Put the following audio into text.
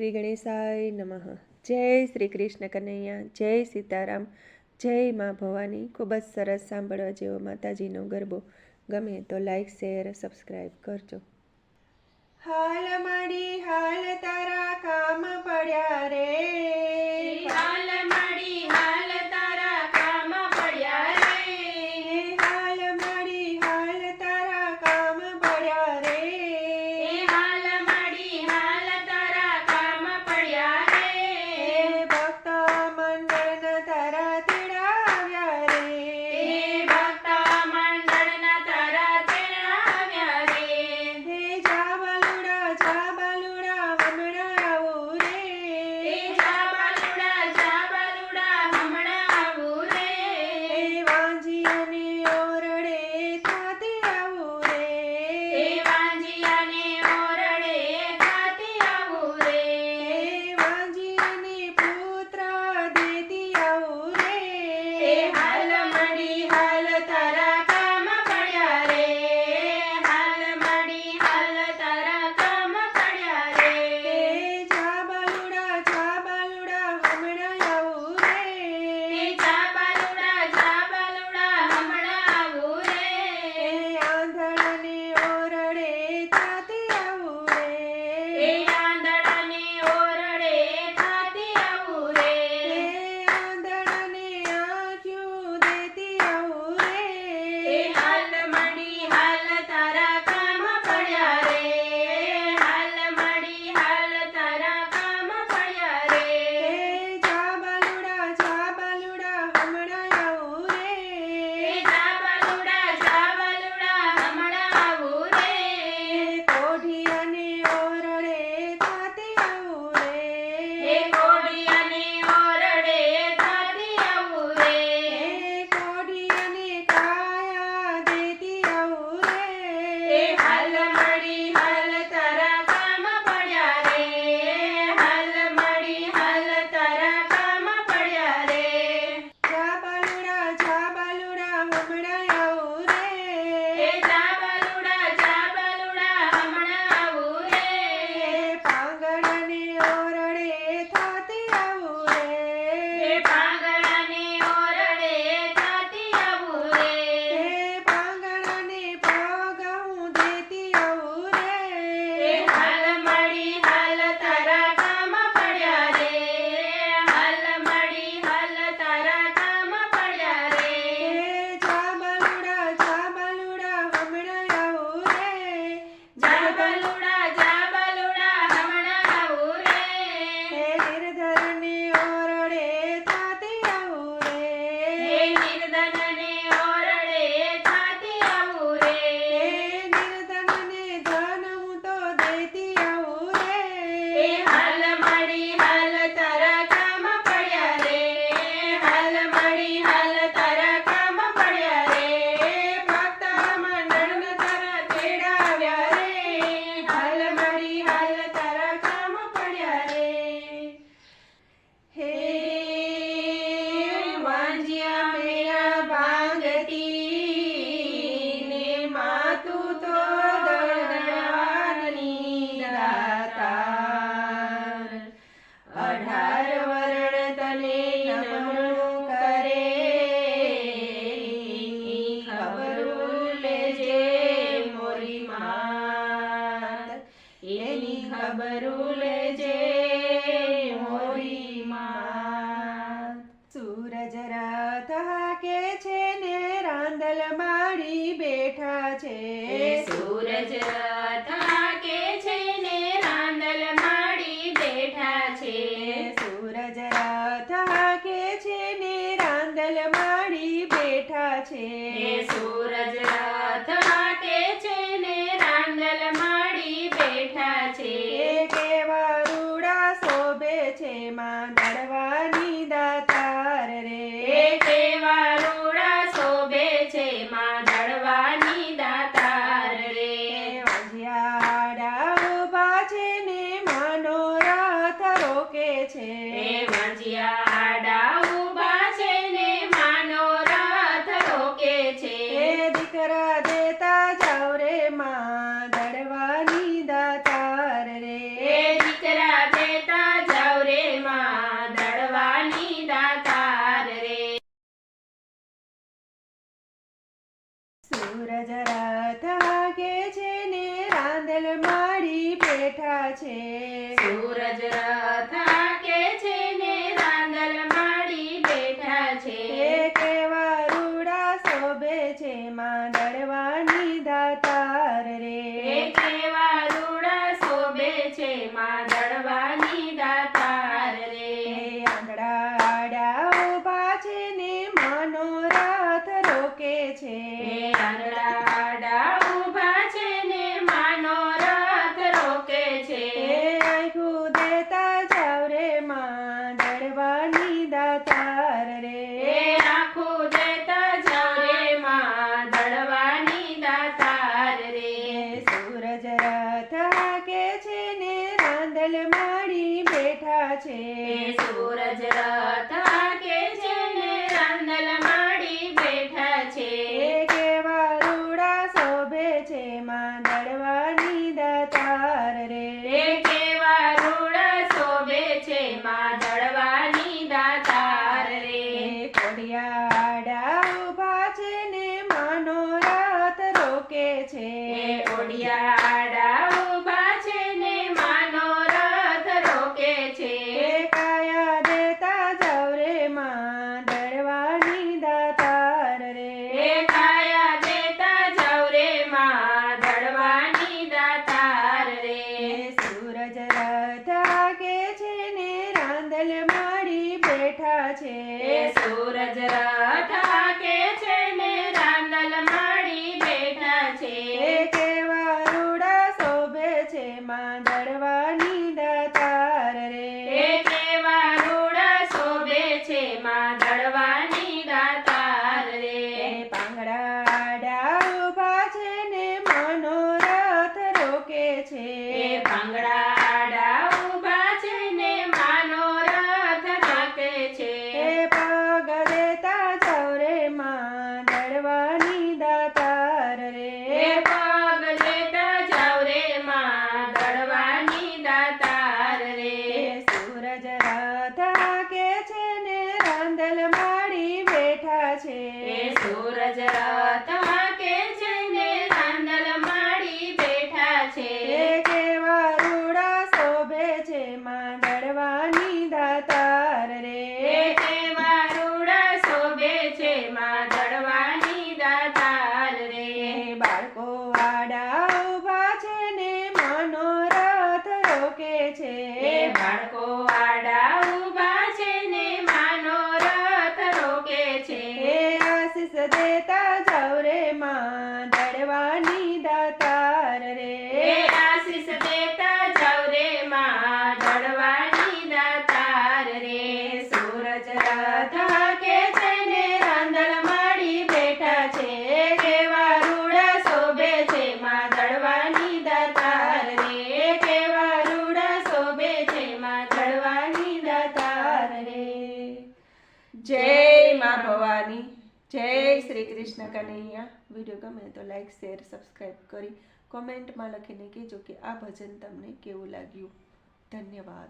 શ્રી ગણેશાય નમઃ. જય શ્રી કૃષ્ણ કનૈયા જય સીતારામ. જય મા ભવાની. ખૂબ જ સરસ સાંભળવા જેવો માતાજીનો ગરબો. ગમે તો લાઈક શેર સબસ્ક્રાઈબ કરજો. હાલ મળી હાલ તારા કામ પડ્યા રે. હાલ આનંદલ માણી બેઠા છે. સૂરજ થાકે છે ને રાંદલ માણી બેઠા છે. સૂરજ થાકે છે ને રાંદલ માણી બેઠા છે. સૂરજ દીકર દેતા જાવ રે માં દડવાની દાતાર રે. દીકરા દેતા જાવ રે માં સૂરજ રાત કે છે ને રાંધલ માડી પેઠા છે. સૂરજ રાત બેઠા છે. સૂરજ રાતા કે છે ને રાંદલ માડી બેઠા છે. કેવા રૂડા શોભે છે માં દળવાની દતાર રે. કેવા રૂડા શોભે છે માં Jajaran. જય મા ભવાની. જય શ્રી કૃષ્ણ કનૈયા. વીડિયો ગમે તો લાઈક શેર સબસ્ક્રાઈબ કરી કોમેન્ટમાં લખીને કહેજો કે આ ભજન તમને કેવું લાગ્યું. ધન્યવાદ.